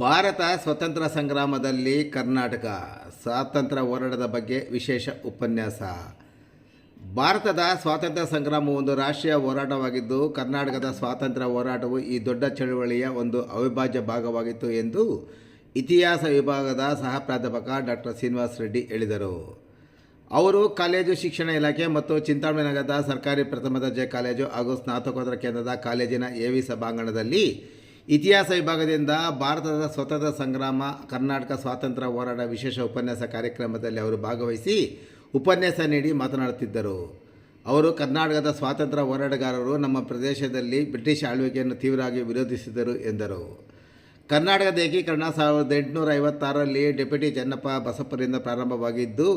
ಭಾರತ ಸ್ವತಂತ್ರ ಸಂಗ್ರಾಮದಲ್ಲಿ ಕರ್ನಾಟಕ, ಸ್ವಾತಂತ್ರ್ಯ ಹೋರಾಟದ ಬಗ್ಗೆ ವಿಶೇಷ ಉಪನ್ಯಾಸ. ಭಾರತದ ಸ್ವಾತಂತ್ರ್ಯ ಸಂಗ್ರಾಮ ಒಂದು ರಾಷ್ಟ್ರೀಯ ಹೋರಾಟವಾಗಿದ್ದು, ಕರ್ನಾಟಕದ ಸ್ವಾತಂತ್ರ್ಯ ಹೋರಾಟವು ಈ ದೊಡ್ಡ ಚಳುವಳಿಯ ಒಂದು ಅವಿಭಾಜ್ಯ ಭಾಗವಾಗಿತ್ತು ಎಂದು ಇತಿಹಾಸ ವಿಭಾಗದ ಸಹ ಪ್ರಾಧ್ಯಾಪಕ ಡಾಕ್ಟರ್ ಶ್ರೀನಿವಾಸ್ ರೆಡ್ಡಿ ಹೇಳಿದರು. ಅವರು ಕಾಲೇಜು ಶಿಕ್ಷಣ ಇಲಾಖೆ ಮತ್ತು ಚಿಂತಾಮಣಿ ನಗರದ ಸರ್ಕಾರಿ ಪ್ರಥಮ ದರ್ಜೆ ಕಾಲೇಜು ಹಾಗೂ ಸ್ನಾತಕೋತ್ತರ ಕೇಂದ್ರದ ಕಾಲೇಜಿನ ಎ ವಿ ಸಭಾಂಗಣದಲ್ಲಿ ಇತಿಹಾಸ ವಿಭಾಗದಿಂದ ಭಾರತದ ಸ್ವತಂತ್ರ ಸಂಗ್ರಾಮ, ಕರ್ನಾಟಕ ಸ್ವಾತಂತ್ರ್ಯ ಹೋರಾಟ ವಿಶೇಷ ಉಪನ್ಯಾಸ ಕಾರ್ಯಕ್ರಮದಲ್ಲಿ ಅವರು ಭಾಗವಹಿಸಿ ಉಪನ್ಯಾಸ ನೀಡಿ ಮಾತನಾಡುತ್ತಿದ್ದರು. ಅವರು ಕರ್ನಾಟಕದ ಸ್ವಾತಂತ್ರ್ಯ ಹೋರಾಟಗಾರರು, ನಮ್ಮ ಪ್ರದೇಶದಲ್ಲಿ ಬ್ರಿಟಿಷ್ ಆಳ್ವಿಕೆಯನ್ನು ತೀವ್ರವಾಗಿ ವಿರೋಧಿಸಿದರು ಎಂದರು. ಕರ್ನಾಟಕದ ಏಕೀಕರಣ ಸಾವಿರದ ಎಂಟುನೂರ ಐವತ್ತಾರರಲ್ಲಿ ಡೆಪ್ಯೂಟಿ ಚೆನ್ನಪ್ಪ ಬಸಪ್ಪರಿಂದ ಪ್ರಾರಂಭವಾಗಿದ್ದು,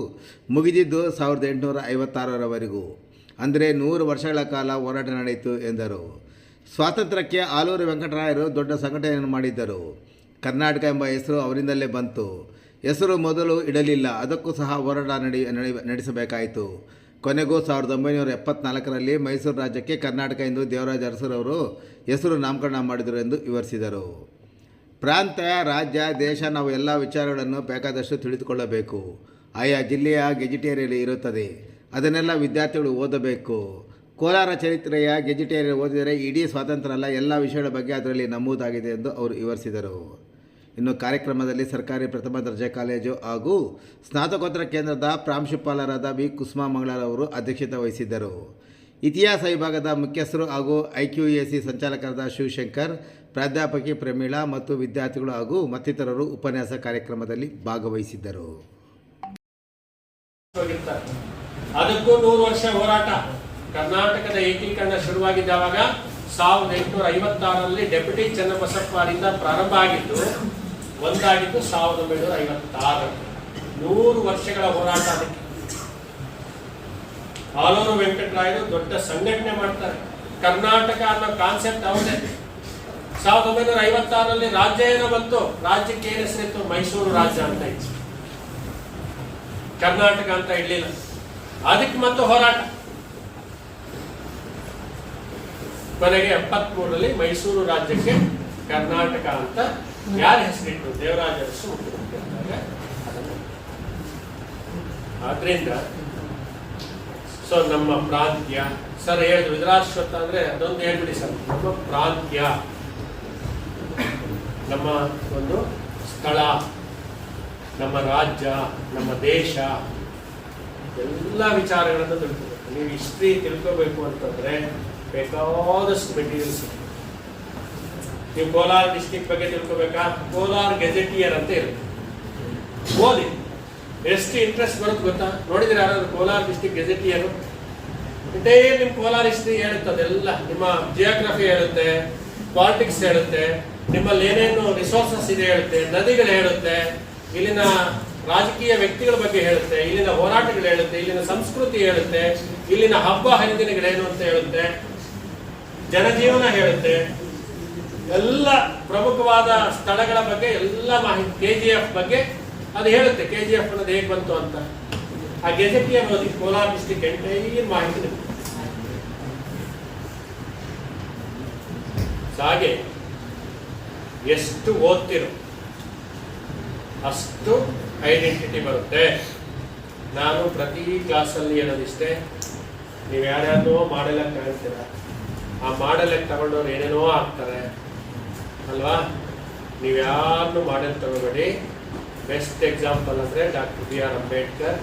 ಮುಗಿದಿದ್ದು ಸಾವಿರದ ಎಂಟುನೂರ ಐವತ್ತಾರರವರೆಗೂ. ಅಂದರೆ ನೂರು ವರ್ಷಗಳ ಕಾಲ ಹೋರಾಟ ನಡೆಯಿತು ಎಂದರು. ಸ್ವಾತಂತ್ರ್ಯಕ್ಕೆ ಆಲೂರು ವೆಂಕಟರಾಯರು ದೊಡ್ಡ ಸಂಘಟನೆಯನ್ನು ಮಾಡಿದ್ದರು. ಕರ್ನಾಟಕ ಎಂಬ ಹೆಸರು ಅವರಿಂದಲೇ ಬಂತು. ಹೆಸರು ಮೊದಲು ಇಡಲಿಲ್ಲ, ಅದಕ್ಕೂ ಸಹ ಹೋರಾಟ ನಡೆ ನಡೆ, ನಡೆಸಬೇಕಾಯಿತು. ಕೊನೆಗೂ ಸಾವಿರದ ಒಂಬೈನೂರ ಎಪ್ಪತ್ನಾಲ್ಕರಲ್ಲಿ ಮೈಸೂರು ರಾಜ್ಯಕ್ಕೆ ಕರ್ನಾಟಕ ಎಂದು ದೇವರಾಜ ಅರಸರವರು ಹೆಸರು ನಾಮಕರಣ ಮಾಡಿದರು ಎಂದು ವಿವರಿಸಿದರು. ಪ್ರಾಂತ, ರಾಜ್ಯ, ದೇಶ ನಾವು ಎಲ್ಲ ವಿಚಾರಗಳನ್ನು ಬೇಕಾದಷ್ಟು ತಿಳಿದುಕೊಳ್ಳಬೇಕು. ಆಯಾ ಜಿಲ್ಲೆಯ ಗೆಜಿಟೇರಿಯಲ್ಲಿ ಇರುತ್ತದೆ. ಅದನ್ನೆಲ್ಲ ವಿದ್ಯಾರ್ಥಿಗಳು ಓದಬೇಕು. ಕೋಲಾರ ಚರಿತ್ರೆಯ ಗೆಜಿಟೇರಿಯಲ್ ಓದಿದರೆ ಇಡೀ ಸ್ವಾತಂತ್ರ್ಯ ಅಲ್ಲ ಎಲ್ಲ ವಿಷಯಗಳ ಬಗ್ಗೆ ಅದರಲ್ಲಿ ನಮೂದಾಗಿದೆ ಎಂದು ಅವರು ವಿವರಿಸಿದರು. ಇನ್ನು ಕಾರ್ಯಕ್ರಮದಲ್ಲಿ ಸರ್ಕಾರಿ ಪ್ರಥಮ ದರ್ಜೆ ಕಾಲೇಜು ಹಾಗೂ ಸ್ನಾತಕೋತ್ತರ ಕೇಂದ್ರದ ಪ್ರಾಂಶುಪಾಲರಾದ ವಿ. ಕುಸುಮಾ ಮಂಗಳರವರು ಅಧ್ಯಕ್ಷತೆ ವಹಿಸಿದ್ದರು. ಇತಿಹಾಸ ವಿಭಾಗದ ಮುಖ್ಯಸ್ಥರು ಹಾಗೂ ಐ ಕ್ಯೂ ಎ ಸಿ ಸಂಚಾಲಕರಾದ ಶಿವಶಂಕರ್ ಪ್ರಾಧ್ಯಾಪಕಿ ಪ್ರಮೀಳಾ ಮತ್ತು ವಿದ್ಯಾರ್ಥಿಗಳು ಹಾಗೂ ಮತ್ತಿತರರು ಉಪನ್ಯಾಸ ಕಾರ್ಯಕ್ರಮದಲ್ಲಿ ಭಾಗವಹಿಸಿದ್ದರು. ಅದಕ್ಕೂ ನೂರು ವರ್ಷ ಹೋರಾಟ. ಕರ್ನಾಟಕದ ಏಕೀಕರಣ ಶುರುವಾಗಿದ್ದಾವಾಗ ಸಾವಿರದ ಎಂಟುನೂರ ಐವತ್ತಾರರಲ್ಲಿ ಡೆಪ್ಯೂಟಿ ಚನ್ನಬಸಪ್ಪರಿಂದ ಪ್ರಾರಂಭ ಆಗಿದ್ದು, ಒಂದಾಗಿದ್ದು ಸಾವಿರದ ಒಂಬೈನೂರ ಐವತ್ತಾರು ನೂರು ವರ್ಷಗಳ ಹೋರಾಟ ಅದಕ್ಕೆ. ಆಲೂರು ವೆಂಕಟರಾಯರು ದೊಡ್ಡ ಸಂಘಟನೆ ಮಾಡ್ತಾರೆ. ಕರ್ನಾಟಕ ಅನ್ನೋ ಕಾನ್ಸೆಪ್ಟ್ ಅವನೇ ಸಾವಿರದ ಒಂಬೈನೂರ ಐವತ್ತಾರರಲ್ಲಿ ರಾಜ್ಯ ಏನೋ ಬಂತು ರಾಜ್ಯಕ್ಕೆ ಏನು ಹೆಸರಿತ್ತು ಮೈಸೂರು ರಾಜ್ಯ ಅಂತ ಇತ್ತು. ಕರ್ನಾಟಕ ಅಂತ ಇಡ್ಲಿಲ್ಲ. ಅದಕ್ಕೆ ಮತ್ತು ಹೋರಾಟ. ಕೊನೆಗೆ ಎಪ್ಪತ್ಮೂರರಲ್ಲಿ ಮೈಸೂರು ರಾಜ್ಯಕ್ಕೆ ಕರ್ನಾಟಕ ಅಂತ ಯಾರ ಹೆಸರಿಟ್ಟು ದೇವರಾಜ ಅದನ್ನು ಆದ್ರಿಂದ, ಸೊ ನಮ್ಮ ಪ್ರಾಂತ್ಯ ಸರ್ ಹೇಳಿದ್ರು ವಿಧರಾಶ್ವತ ಅಂದ್ರೆ ಅದೊಂದು ಹೇಳ್ಬಿಡಿ ಸರ್. ನಮ್ಮ ಪ್ರಾಂತ್ಯ ನಮ್ಮ ಒಂದು ಸ್ಥಳ, ನಮ್ಮ ರಾಜ್ಯ, ನಮ್ಮ ದೇಶ, ಎಲ್ಲ ವಿಚಾರಗಳನ್ನು ತಿಳ್ಕೋಬೇಕು. ನೀವು ಹಿಸ್ಟ್ರಿ ತಿಳ್ಕೋಬೇಕು ಅಂತಂದ್ರೆ ಬೇಕಾದಷ್ಟು ಮೆಟೀರಿಯಲ್ಸ್ ನೀವು ಕೋಲಾರ ಡಿಸ್ಟಿಕ್ ಬಗ್ಗೆ ತಿಳ್ಕೋಬೇಕಾ? ಕೋಲಾರ ಗೆಜೆಟಿಯರ್ ಅಂತ ಇರುತ್ತೆ. ಓದಿ. ಎಷ್ಟು ಇಂಟ್ರೆಸ್ಟ್ ಬರುತ್ತೆ ಗೊತ್ತಾ? ನೋಡಿದ್ರೆ ಯಾರಾದ್ರೂ ಕೋಲಾರ ಡಿಸ್ಟಿಕ್ ಗೆಜೆಟಿಯರ್ ಇದೇ ನಿಮ್ಮ ಕೋಲಾರ ಹಿಸ್ಟ್ರಿ ಹೇಳುತ್ತೆ ಅದೆಲ್ಲ. ನಿಮ್ಮ ಜಿಯೋಗ್ರಫಿ ಹೇಳುತ್ತೆ. ಪಾಲಿಟಿಕ್ಸ್ ಹೇಳುತ್ತೆ, ನಿಮ್ಮಲ್ಲಿ ಏನೇನು ರಿಸೋರ್ಸಸ್ ಇದೆ ಹೇಳುತ್ತೆ, ನದಿಗಳು ಹೇಳುತ್ತೆ, ಇಲ್ಲಿನ ರಾಜಕೀಯ ವ್ಯಕ್ತಿಗಳ ಬಗ್ಗೆ ಹೇಳುತ್ತೆ, ಇಲ್ಲಿನ ಹೋರಾಟಗಳು ಹೇಳುತ್ತೆ, ಇಲ್ಲಿನ ಸಂಸ್ಕೃತಿ ಹೇಳುತ್ತೆ, ಇಲ್ಲಿನ ಹಬ್ಬ ಹರಿದಿನಗಳೇನು ಅಂತ ಹೇಳುತ್ತೆ, ಜನಜೀವನ ಹೇಳುತ್ತೆ. ಎಲ್ಲ ಪ್ರಮುಖವಾದ ಸ್ಥಳಗಳ ಬಗ್ಗೆ, ಎಲ್ಲ ಮಾಹಿತಿ ಕೆ ಜಿ ಎಫ್ ಬಗ್ಗೆ ಅದು ಹೇಳುತ್ತೆ. ಕೆ ಜಿ ಎಫ್ ಅನ್ನೋದು ಹೇಗೆ ಬಂತು ಅಂತ. ಆ ಗೆಜೆಟಿಯರ್ ಓದಿ ಕೋಲಾರ ಡಿಸ್ಟಿಕ್ ಎಂಟೈರ್ ಮಾಹಿತಿ ನಿಮ್ಗೆ. ಸೊ ಹಾಗೆ ಎಷ್ಟು ಓದ್ತಿರೋ ಅಷ್ಟು ಐಡೆಂಟಿಟಿ ಬರುತ್ತೆ. ನಾನು ಪ್ರತಿ ಕ್ಲಾಸಲ್ಲಿ ಹೇಳೋದಿಷ್ಟೇ, ನೀವು ಯಾರ್ಯಾರನೋ ಮಾಡೆಲಕ್ಕೆ ತಗೊಳ್ತೀರ ಆ ಮಾಡೆಲಕ್ಕೆ ತಗೊಂಡವ್ರು ಏನೇನೋ ಆಗ್ತಾರೆ ಅಲ್ವಾ? ನೀವು ಮಾಡೆಲ್ ತಗೋಬೇಡಿ. ಬೆಸ್ಟ್ ಎಕ್ಸಾಂಪಲ್ ಅಂದರೆ doctor B R Ambedkar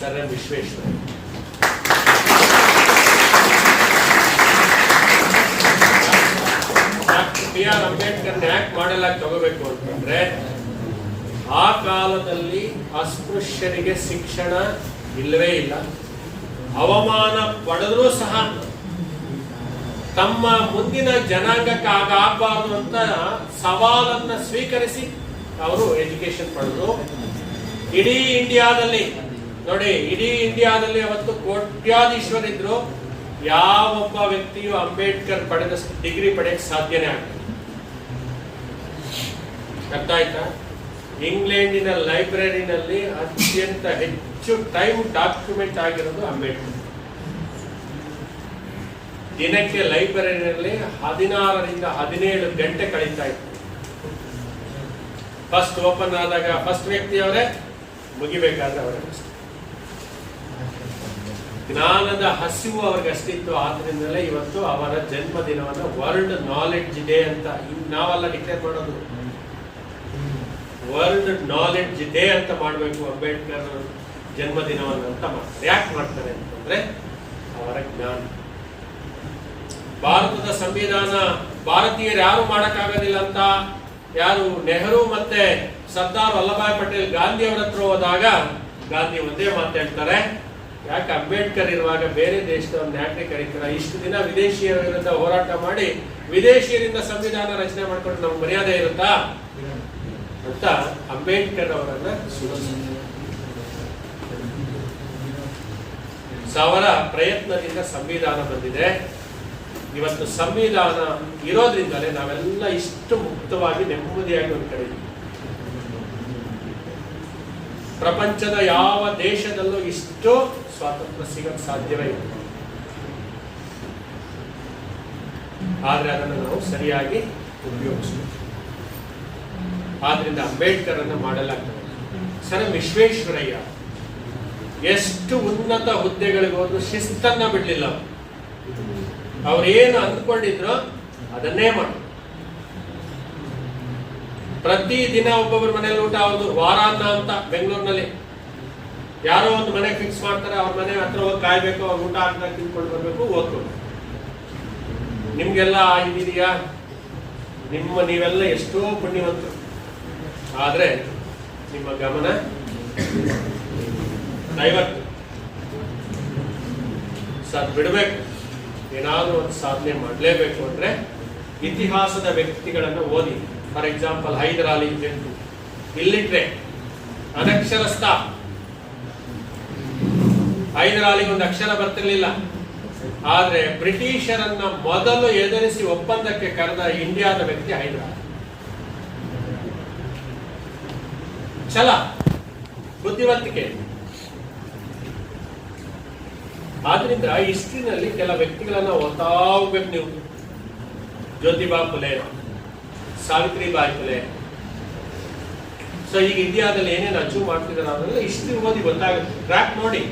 sir um doctor B R Ambedkar ಯಾಕೆ ಮಾಡೆಲ್ ಆಗಿ ತಗೋಬೇಕು ಅಂತಂದ್ರೆ, ಆ ಕಾಲದಲ್ಲಿ ಅಸ್ಪೃಶ್ಯರಿಗೆ ಶಿಕ್ಷಣ ಇಲ್ಲವೇ ಇಲ್ಲ. ಅವಮಾನ ಪಡೆದರೂ ಸಹ ತಮ್ಮ ಮುಂದಿನ ಜನಾಂಗಕ್ಕೆ ಆಗ ಅಂತ ಸವಾಲನ್ನ ಸ್ವೀಕರಿಸಿ ಅವರು ಎಜುಕೇಶನ್ ಪಡೆದ್ರು. ಇಡೀ ಇಂಡಿಯಾದಲ್ಲಿ, ನೋಡಿ, ಇಡೀ ಇಂಡಿಯಾದಲ್ಲಿ ಅವತ್ತು ಕೋಟ್ಯಾಧೀಶ್ವರಿದ್ರು. ಯಾವೊಬ್ಬ ವ್ಯಕ್ತಿಯು ಅಂಬೇಡ್ಕರ್ ಪಡೆದ ಡಿಗ್ರಿ ಪಡೆಯಕ್ಕೆ ಸಾಧ್ಯನೇ ಆಗ್ತದೆ ಆಯ್ತಾ ಇಂಗ್ಲೆಂಡಿನ ಲೈಬ್ರರಿನಲ್ಲಿ ಅತ್ಯಂತ ಹೆಚ್ಚು ಟೈಮ್ ಡಾಕ್ಯುಮೆಂಟ್ ಆಗಿರೋದು ಅಂಬೇಡ್ಕರ್. ದಿನಕ್ಕೆ ಲೈಬ್ರರಿನಲ್ಲಿ ಹದಿನಾರರಿಂದ ಹದಿನೇಳು ಗಂಟೆ ಕಳೀತಾ ಇತ್ತು. ಫಸ್ಟ್ ಓಪನ್ ಆದಾಗ ಫಸ್ಟ್ ವ್ಯಕ್ತಿಯವರೇ? ಮುಗಿಬೇಕಾದ್ರೆ ಅವರೇ. ಜ್ಞಾನದ ಹಸಿವು ಅವ್ರಿಗೆ ಅಷ್ಟಿತ್ತು ಆದ್ರಿಂದಲೇ ಇವತ್ತು ಅವರ ಜನ್ಮದಿನವನ್ನು ವರ್ಲ್ಡ್ ನಾಲೆಡ್ಜ್ ಡೇ ಅಂತ ನಾವೆಲ್ಲ ಡಿಕ್ಲೇರ್ ಮಾಡೋದು. ವರ್ಲ್ಡ್ ನಾಲೆಡ್ಜ್ ಡೇ ಅಂತ ಮಾಡಬೇಕು ಅಂಬೇಡ್ಕರ್ ಜನ್ಮದಿನವನ್ನು ಅಂತ ಮಾಡ್ತಾರೆ. ಯಾಕೆ ಮಾಡ್ತಾರೆ ಅಂತಂದ್ರೆ ಅವರ ಜ್ಞಾನ. ಭಾರತದ ಸಂವಿಧಾನ ಭಾರತೀಯರು ಯಾರು ಮಾಡಕ್ಕಾಗೋದಿಲ್ಲ ಅಂತ ಯಾರು ನೆಹರು ಮತ್ತೆ ಸರ್ದಾರ್ ವಲ್ಲಭಾಯ್ ಪಟೇಲ್ ಗಾಂಧಿ ಅವರ ಹತ್ರ ಹೋದಾಗ ಗಾಂಧಿ ಒಂದೇ ಮಾತಾಡ್ತಾರೆ ಯಾಕೆ ಅಂಬೇಡ್ಕರ್ ಇರುವಾಗ ಬೇರೆ ದೇಶದವ್ರನ್ನ ಯಾಕೆ ಕರೀತಾರೆ? ಇಷ್ಟು ದಿನ ವಿದೇಶಿಯರ ವಿರುದ್ಧ ಹೋರಾಟ ಮಾಡಿ ವಿದೇಶಿಯರಿಂದ ಸಂವಿಧಾನ ರಚನೆ ಮಾಡ್ಕೊಂಡು ನಮ್ಗೆ ಮರ್ಯಾದೆ ಇರುತ್ತಾ? ಅಂತ ಅಂಬೇಡ್ಕರ್ ಅವರನ್ನ ಸುಳಿಸಿದ್ರು ಪ್ರಯತ್ನದಿಂದ ಸಂವಿಧಾನ ಬಂದಿದೆ. ಇವತ್ತು ಸಂವಿಧಾನ ಇರೋದ್ರಿಂದಲೇ ನಾವೆಲ್ಲ ಇಷ್ಟು ಮುಕ್ತವಾಗಿ ನೆಮ್ಮದಿಯಾಗಿ ಒಂದು ಕಡೆ ಪ್ರಪಂಚದ ಯಾವ ದೇಶದಲ್ಲೂ ಇಷ್ಟು ಸ್ವಾತಂತ್ರ್ಯ ಸಿಗಕ್ಕೆ ಸಾಧ್ಯವೇ ಇಲ್ಲ. ಆದರೆ ಅದನ್ನು ನಾವು ಸರಿಯಾಗಿ ಉಪಯೋಗಿಸಬೇಕು. ಆದ್ರಿಂದ ಅಂಬೇಡ್ಕರ್ ಅನ್ನು ಮಾಡಲಾಗ್ತದೆ. ಸರ್, ವಿಶ್ವೇಶ್ವರಯ್ಯ, ಎಷ್ಟು ಉನ್ನತ ಹುದ್ದೆಗಳಿಗೆ ಹೋದ್ರು ಶಿಸ್ತನ್ನ ಬಿಡ್ಲಿಲ್ಲ ಅವ್ರು. ಅವ್ರೇನು ಅಂದ್ಕೊಂಡಿದ್ರು ಅದನ್ನೇ ಮಾಡ ಪ್ರತಿ ದಿನ ಒಬ್ಬೊಬ್ಬರ ಮನೇಲಿ ಊಟ ಒಂದು ವಾರಾನ್ನ ಅಂತ ಬೆಂಗಳೂರಿನಲ್ಲಿ. ಯಾರೋ ಒಂದು ಮನೆ ಫಿಕ್ಸ್ ಮಾಡ್ತಾರೆ, ಅವ್ರ ಮನೆ ಹತ್ರ ಹೋಗಿ ಕಾಯ್ಬೇಕು, ಅವ್ರ ಊಟ ಅಂತ ತಿನ್ಕೊಂಡು ಬರ್ಬೇಕು, ಓದ್ಕೊಂಡು. ನಿಮ್ಗೆಲ್ಲ ಇದಿದೆಯಾ? ನಿಮ್ಮ ನೀವೆಲ್ಲ ಎಷ್ಟೋ ಪುಣ್ಯವಂತರು. ಆದ್ರೆ ನಿಮ್ಮ ಗಮನ ಡೈವರ್ಟ್ ಸದ್ ಬಿಡಬೇಕು. ಏನಾದರೂ ಒಂದು ಸಾಧನೆ ಮಾಡಲೇಬೇಕು ಅಂದ್ರೆ ಇತಿಹಾಸದ ವ್ಯಕ್ತಿಗಳನ್ನು ಓದಿ. ಫಾರ್ ಎಕ್ಸಾಂಪಲ್ ಹೈದರ್ ಅಲಿ ಜಂಟು ಇಲ್ಲಿಟ್ರೆ ಅನಕ್ಷರಸ್ಥ. ಹೈದರ್ ಅಲಿಗೆ ಒಂದು ಅಕ್ಷರ ಬರ್ತಿರ್ಲಿಲ್ಲ. ಆದರೆ ಬ್ರಿಟಿಷರನ್ನ ಮೊದಲು ಎದುರಿಸಿ ಒಪ್ಪಂದಕ್ಕೆ ಕರೆದ ಇಂಡಿಯಾದ ವ್ಯಕ್ತಿ ಹೈದರ್ ಛಲ, ಬುದ್ಧಿವಂತಿಕೆ. ಆದ್ರಿಂದ ಇಸ್ಟ್ರಿನಲ್ಲಿ ಕೆಲ ವ್ಯಕ್ತಿಗಳನ್ನ ಓದ್ತಾ ನೀವು. ಜ್ಯೋತಿಬಾ ಫುಲೆ, ಸಾವಿತ್ರಿಬಾಯಿ ಫುಲೆ. ಸೊ ಈಗ ಇಂಡಿಯಾದಲ್ಲಿ ಏನೇನು ಅಚೀವ್ ಮಾಡ್ತಿದ್ದಾರೆ ಅದನ್ನೆಲ್ಲ ಹಿಸ್ಟ್ರಿ ಓದಿ ಗೊತ್ತಾಗುತ್ತೆ. ಟ್ರ್ಯಾಕ್ ನೋಡಿ.